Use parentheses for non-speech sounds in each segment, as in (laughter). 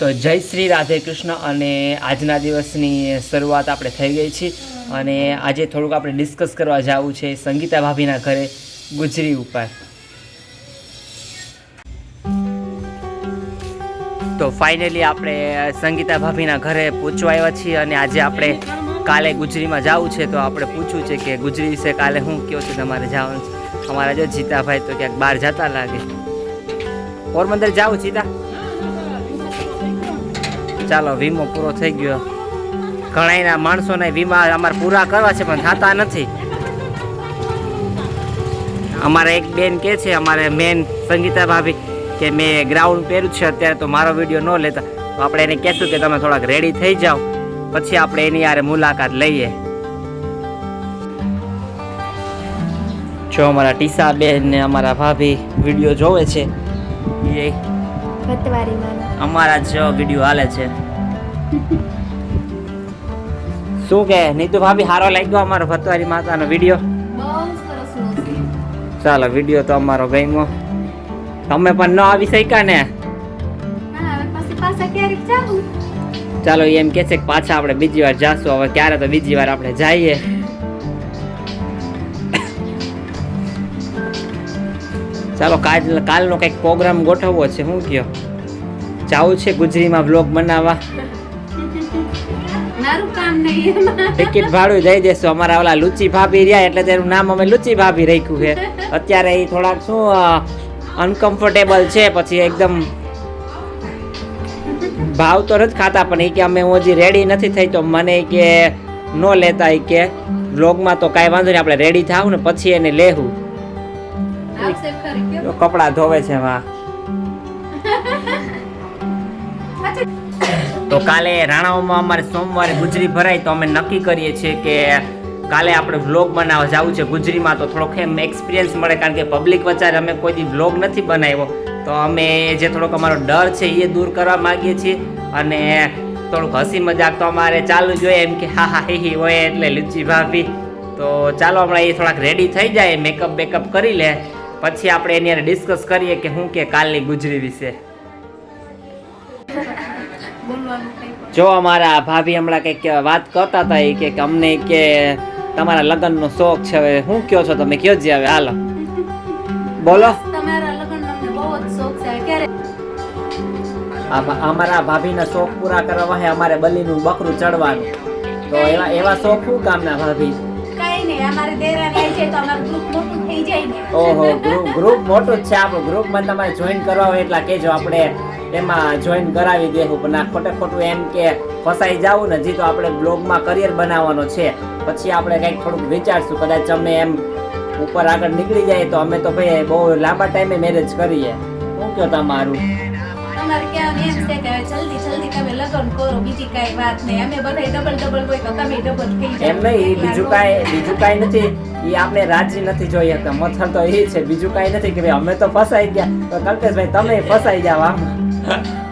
તો જય શ્રી રાધે કૃષ્ણ અને આજના દિવસની શરૂઆત આપણે થઈ ગઈ છે. અને આજે થોડુંક આપણે ડિસ્કસ કરવા જવું છે સંગીતા ભાભીના ઘરે ગુજરી ઉપર. તો ફાઇનલી આપણે સંગીતા ભાભીના ઘરે પહોંચવા આવ્યા છીએ અને આજે આપણે કાલે ગુજરીમાં જવું છે. તો આપણે પૂછવું છે કે ગુજરી વિશે કાલે શું કયો છે? તમારે જવાનું અમારા જો જીતાભાઈ તો ક્યાંક બહાર જતા લાગે. પોરબંદર જાઉં જીતા. ચાલો વીમો પૂરો થઈ ગયો. ઘણાયના માણસોને વીમા અમારે પૂરા કરવા છે પણ થતા નથી. અમારે એક બેન કે છે અમારે મેન સંગીતા ભાભી કે મેં ગ્રાઉન્ડ પહેર્યું છે અત્યારે તો મારો વીડિયો ન લેતા. તો આપણે એને કહેશું કે તમે થોડાક રેડી થઈ જાઓ. પછી આપણે એની યારે મુલાકાત લઈએ. જો અમારા ટીસા બેન ને અમારા ભાભી વીડિયો જોવે છે એ અમારા જ વીડિયો હાલે છે. શું કે? નીતુ ભાભી હારો લાગ્યો અમારો ભતવારી માતાનો વીડિયો ચાલો વીડિયો તો અમારો ગમ્યો. તમે પણ ન આવી શક્યા ને? ચાલો. એમ કે છે કે પાછા આપણે બીજી વાર જાશું. હવે ક્યારે તો બીજી વાર આપણે જઈએ. ચાલો કાલ કાલનો કંઈક પ્રોગ્રામ ગોઠવવો છે. શું કયો? જાવું છે ગુજરીમાં બ્લોગ બનાવવા. મારું કામ નહીં એમાં. ટિકિટ ભાડું દઈ દેશું. અમારા ઓલા લુચી ભાભી રહ્યા એટલે તેનું નામ અમે લુચી ભાભી રાખ્યું છે. અત્યારે એ થોડાક શું અનકમ્ફર્ટેબલ છે પછી એકદમ ભાવ તો નથી ખાતા પણ એ કે અમે હું હજી રેડી નથી થઈ તો મને કે ન લેતા એ કે બ્લોગમાં તો કાંઈ વાંધો નહીં આપણે રેડી થાવ ને પછી એને લેવું કપડાં ધોવે છે વા તો કાલે રાણાઓમાં અમારે સોમવારે ગુજરી ભરાય તો અમે નક્કી કરીએ છીએ કે કાલે આપણે વ્લોગ બનાવવા જવું છે ગુજરીમાં તો થોડોક એમ એક્સપિરિયન્સ મળે કારણ કે પબ્લિક વચ્ચે અમે કોઈ વ્લોગ નથી બનાવ્યો. તો અમે જે થોડોક અમારો ડર છે એ દૂર કરવા માગીએ છીએ અને થોડુંક હસી મજાક તો અમારે ચાલુ જોઈએ એમ કે હા હા, હે, હી હોય એટલે લુચી ભાભી. તો ચાલો હમણાં એ થોડાક રેડી થઈ જાય મેકઅપ બેકઅપ કરી લે. પછી આપણે એની ડિસ્કસ કરીએ કે શું કે કાલની ગુજરી વિશે. જો અમારા ભાભી હમણાં કંઈક વાત કરતા હતા એ કે અમને કે તમારા લગ્નનો શોખ છે હવે શું કયો છો? તમે કયો જે હવે? હાલો. બોલો. અમારા ભાભીના શોખ પૂરા કરવા હે અમારે બલીનું બકરું ચડવાનું. તો એવા એવા શોખ શું કામના ભાભી? ઓહો ગ્રુપ ગ્રુપ મોટું જ છે આપણું. ગ્રુપમાં તમારે જોઈન કરવા હોય એટલા કહેજો આપણે. એમાં જોઈન કરાવી દેવું પણ આ ખોટે ખોટું એમ કે ફસાઈ જાવું ને જી તો આપણે બ્લોગમાં કરિયર બનાવવાનો છે. પછી આપણે કંઈક થોડુંક વિચારશું કદાચ અમે એમ ઉપર આગળ નીકળી જાય તો અમે તો ભાઈ બહુ લાંબા ટાઈમે મેરેજ કરીએ. શું કયો તમારું ક્યાં એમ છે કે જલ્દી જલ્દી તમે લગ્ન કરો બીજી કઈ વાત નહીં. અમે બધા ડબલ ડબલ હોય તો તમે ડબલ થઈ એમ નહીં બીજું કાંઈ બીજું કાંઈ નથી. એ આપણે રાજી નથી જોઈએ તો મથર તો એ છે. બીજું કાંઈ નથી કે ભાઈ અમે તો ફસાઈ ગયા. તો કલ્પેશભાઈ તમે ફસાઈ જાવ આમ.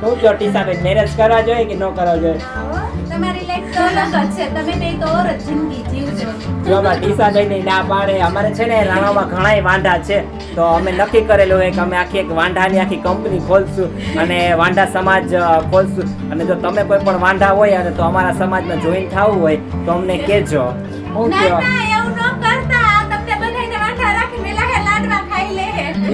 શું કયો ટીસાબેન મેરેજ કરવા જોઈએ કે ન કરવા જોઈએ? હો, તમારી લાઈફ તો અલગ છે. તમે નહીં તો ઓર જિંદગી જીવજો. જો અમારા ટીસા લઈને ના પાડે અમારે છે ને રાણામાં ઘણાય વાંઢા છે. તો અમે નક્કી કરેલું હોય કે અમે આખી એક વાંઢાની આખી કંપની ખોલશું અને વાંઢા સમાજ ખોલશું. અને જો તમે કોઈ પણ વાંઢા હોય અને તો અમારા સમાજમાં જોઈન થવું હોય તો અમને કહેજો. શું ના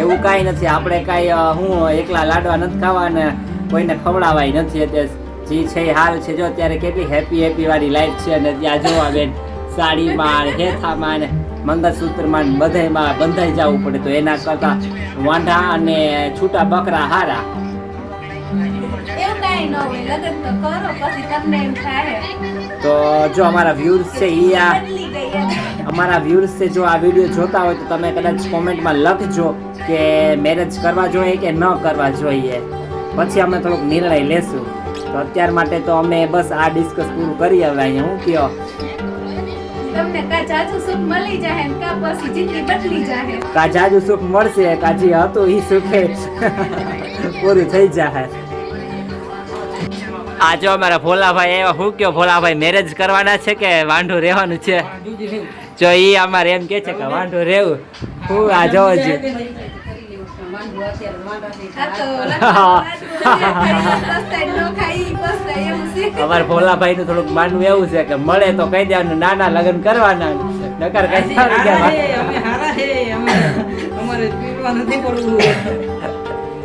એવું કાંઈ નથી. આપણે કાંઈ હું એકલા લાડવા નથી ખાવા અને કોઈને ખવડાવાય નથી એટલે જે છે હાલ છે. જો અત્યારે કેટલી હેપી હેપી વાળી લાઈફ છે અને ત્યાં જોવા બેન સાડીમાં હેથામાં ને મંગળસૂત્રમાં ને બધાયમાં બંધાઈ જવું પડે તો એના કરતાં વાંઢા અને છૂટા બકરા હારા. તો તો જો અમારા વ્યૂર્સ છે એ આ. અમારા વ્યૂર્સ છે જો આ વીડિયો જોતા હોય તો તમે કદાચ કોમેન્ટમાં લખજો. કે મેરેજ કરવા જોઈએ કે ન કરવા જોઈએ? પછી અમે થોડોક નિર્ણય લેશું. તો અત્યાર માટે તો અમે બસ આ ડિસ્કસ પૂરું કરી હવે અહીંયા હું કયો? તમને કા જાજુ સુખ મળી જાય કા પછી જિંદગી બદલી જાય કા જાજુ સુખ મળશે? કા જે હતું એ સુખે પૂરું થઈ જાય આ જો અમારા ભોલાભાઈ એવા હું કયો ભોલાભાઈ મેરેજ કરવાના છે કે વાંઢું રહેવાનું છે? જો ઈ અમારે એમ કે છે કે વાંઢું રહેવું. હું આ જોવો છે અમારે ભોલાભાઈ નું થોડુંક માનવું એવું છે કે મળે તો કહી દેવાનું નાના લગ્ન કરવાના નકર કઈ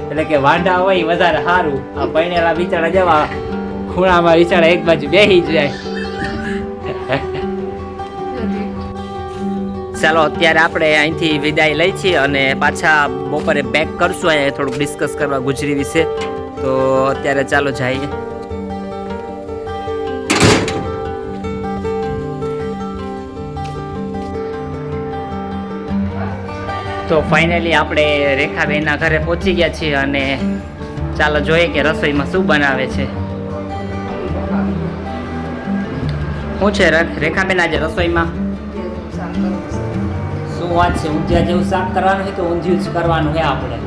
એટલે કે વાંઢા હોય વધારે સારું. આ પૈણેલા બિચારા જવા ખૂણામાં બિચારા એક બાજુ બેસી જાય. ચાલો, અત્યારે આપણે અહીંથી વિદાય લઈ છીએ અને પાછા બપોરે બેક કરશું. અહીંયા થોડુંક ડિસ્કસ કરવા ગુજરી વિશે. તો અત્યારે ચાલો જઈએ. તો ફાઇનલી આપણે રેખાબેનના ઘરે પહોંચી ગયા છીએ અને ચાલો જોઈએ કે રસોઈમાં શું બનાવે છે. શું છે રેખાબેન આજે રસોઈમાં. વાત છે, ઊંધિયા જેવું શાક કરવાનું હોય કે ઊંધિયું જ કરવાનું હોય આપણે?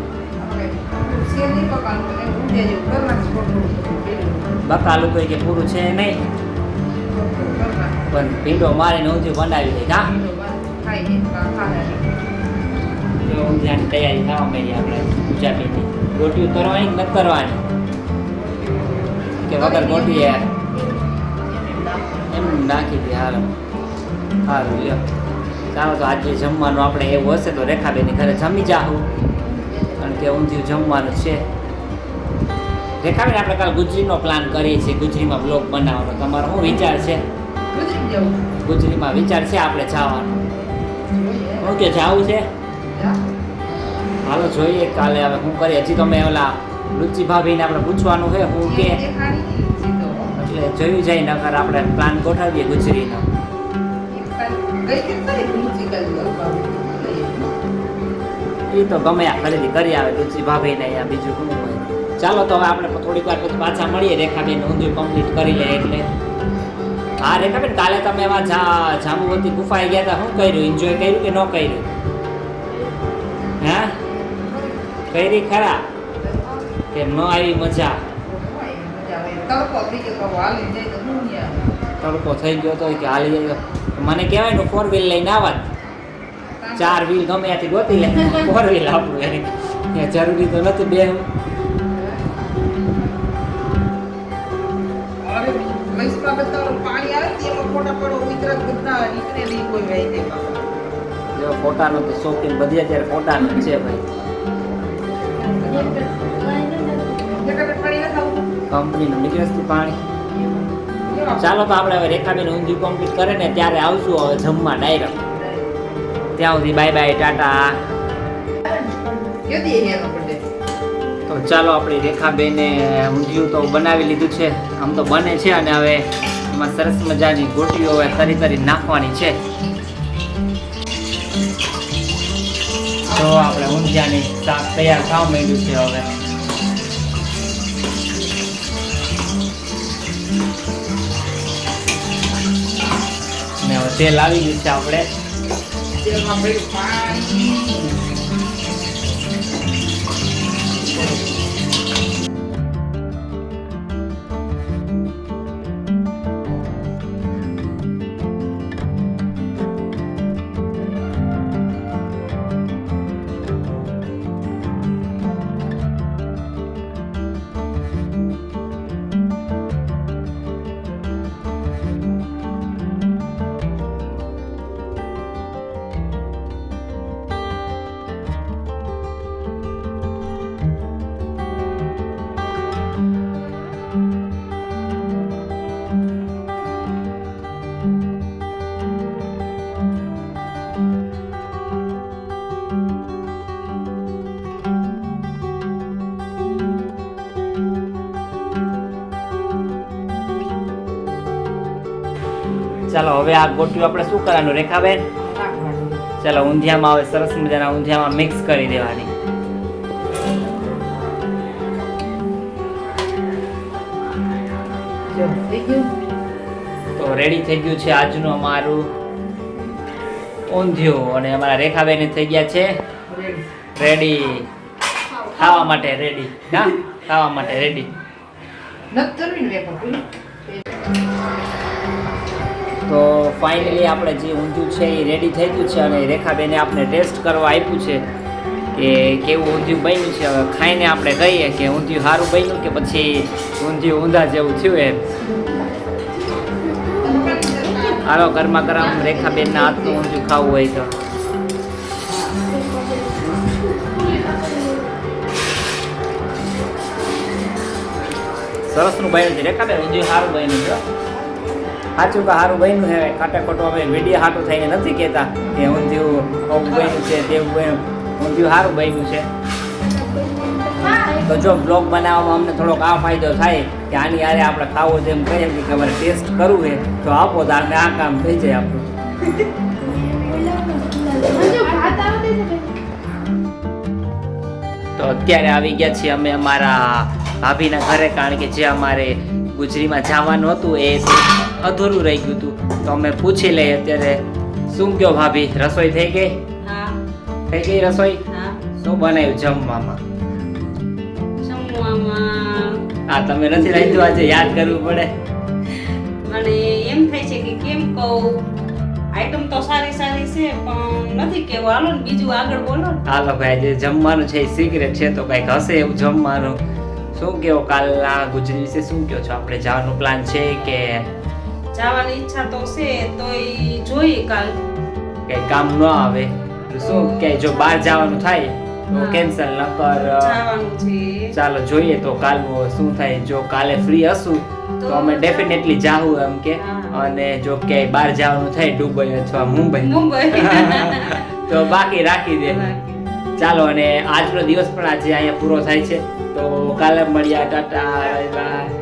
બકાલું તો કે પૂરું છે નહીં. પણ ભીંડો મારીને ઊંધિયું બનાવી દે, હા? ઊંધિયાની તૈયારી થવા માંડી આપણે ગુજરાતીની રોટી કરવાની કે નથી કરવાની કે વગર રોટી એમ નાખી દે, હાલ. સારું લ્યો. ચાલો તો આજે જમવાનું આપણે એવું હશે તો રેખાબેનની ઘરે જમી જાહું. કારણ કે ઊંધિયું જમવાનું છે. રેખાબેન આપણે કાલ ગુજરીનો પ્લાન કરીએ છીએ. ગુજરીમાં બ્લોગ બનાવવાનો. તમારો શું વિચાર છે? ગુજરીમાં વિચાર છે આપણે જવાનો? શું કે જવું છે? હાલો જોઈએ કાલે હવે શું કરીએ. હજી તમે ઓલા લુચી ભાભીને આપણે પૂછવાનું છે હું કે. એટલે જોયું જાય નકર આપણે પ્લાન ગોઠવીએ ગુજરીનો. એ તો ગમે આ ખરીદી કરી આવે તુલસી ભાભી ને અહીંયા બીજું શું હોય. ચાલો તો હવે આપણે થોડીક વાર પછી પાછા મળીએ રેખાબેન ઊંધું કમ્પ્લીટ કરી લે એટલે. હા રેખાબેન કાલે તમે એમાં જા જાંબુવતી ગુફાએ ગયા હતા શું કર્યું? એન્જોય કર્યું કે ન કર્યું? હા? કરી ખરા? કે ન આવી મજા? તડકો થઈ ગયો તો કે હાલી જાય મને કહેવાય ને ફોર વ્હીલ લઈને આવત ચાર વ્હીલ ગમે ત્યાંથી ગોતી લે. ફોર વ્હીલ આપણું એ જરૂરી તો નથી બે. જો ફોટાનો તો શોખીન બધી અત્યારે ફોટાનો છે ભાઈ. કંપનીનું નીકળે પાણી? ચાલો તો આપણે હવે રેખાબેન ઊંધિયું કમ્પ્લીટ કરે ને ત્યારે આવશું હવે જમવા ડાયરેક્ટ ત્યાં સુધી બાય બાય ટાટા? તો ચાલો આપણી રેખાબેને ઊંધિયું તો બનાવી લીધું છે. આમ તો બને છે અને હવે એમાં સરસ મજાની ગોટીઓ હવે તરી તરી નાખવાની છે. તો આપણે ઊંધિયાની શાક તૈયાર થવા માંડ્યું છે હવે. હવે તેલ આવી ગયું છે આપણે. તેલમાં પાણી. ચાલો, હવે આ ગોટીઓ આપણે શું કરવાનું? રેખાબેન? ચાલો, ઊંધિયામાં હવે સરસ મજાના ઊંધિયામાં મિક્સ કરી દેવાની? તો રેડી થઈ ગયું છે આજનું અમારું ઊંધિયું. અને અમારા રેખાબેન થઈ ગયા છે રેડી ખાવા માટે રેડી હા ખાવા માટે રેડી નથી કરવી. તો ફાઇનલી આપણે જે ઊંધિયું છે એ રેડી થઈ ગયું છે અને રેખાબેને આપણે ટેસ્ટ કરવા આપ્યું છે કે કેવું ઊંધિયું બન્યું છે. હવે ખાઈને આપણે કહીએ કે ઊંધિયું સારું બન્યું કે પછી ઊંધિયું ઊંધા જેવું થયું એમ. હાલો, ગરમા ગરમ રેખાબેનના હાથનું ઊંધિયું ખાવું હોય તો. સરસનું બન્યું છે. રેખાબેન, ઊંધિયું સારું બન્યું છે. સાચું કે સારું બન્યું છે? ખાટા ખોટું અમે મીડિયા હાટું થઈને નથી કહેતા કે ઊંધિયું અમુક બન્યું છે, તેવું બન્યું. ઊંધિયું સારું બન્યું છે. તો જો બ્લોગ બનાવવામાં અમને થોડોક આ ફાયદો થાય કે આની યારે આપણે ખાવું છે એમ કહીએ કે અમારે ટેસ્ટ કરવું છે, તો આપો તો આ કામ થઈ જાય આપણું. તો અત્યારે આવી ગયા છીએ અમે અમારા ભાભીના ઘરે, કારણ કે જે અમારે ગુજરીમાં જવાનું હતું એ અધૂરું રહી ગયું હતું. તો અમે પૂછી લઈએ અત્યારે શું કયો ભાભી રસોઈ થઈ ગઈ? થઈ ગઈ રસોઈ? શું બનાવ્યું જમવામાં? આ તમે નથી રાખ્યું આજે યાદ કરવું પડે. અને એમ થાય છે કે કેમ કહું? આઈટમ તો સારી સારી છે પણ નથી કેવું. હાલો ને બીજું આગળ બોલો હાલો ભાઈ આજે જમવાનું છે એ સિક્રેટ છે તો કંઈક હશે એવું જમવાનું. શું કહો કાલના ગુજરી વિશે શું કહો છો? આપણે જવાનું પ્લાન છે કે જવાની ઈચ્છા તો છે તોય જોઈએ કાલ. કઈ કામ ન આવે. તો શું કે જો બહાર જવાનું થાય તો કેન્સલ ન કર. જવાનું છે. ચાલો જોઈએ તો કાલનું શું થાય. જો કાલે ફ્રી હશું તો તો અમે ડેફિનેટલી જાહું એમ કે. અને જો ક્યાંય બહાર જવાનું થાય દુબઈ અથવા મુંબઈ. મુંબઈ. (laughs) તો બાકી રાખી દે. ચાલો અને આજનો દિવસ પણ આજે અહીંયા પૂરો થાય છે. તો કાલે મળ્યા ટાટા બાય બાય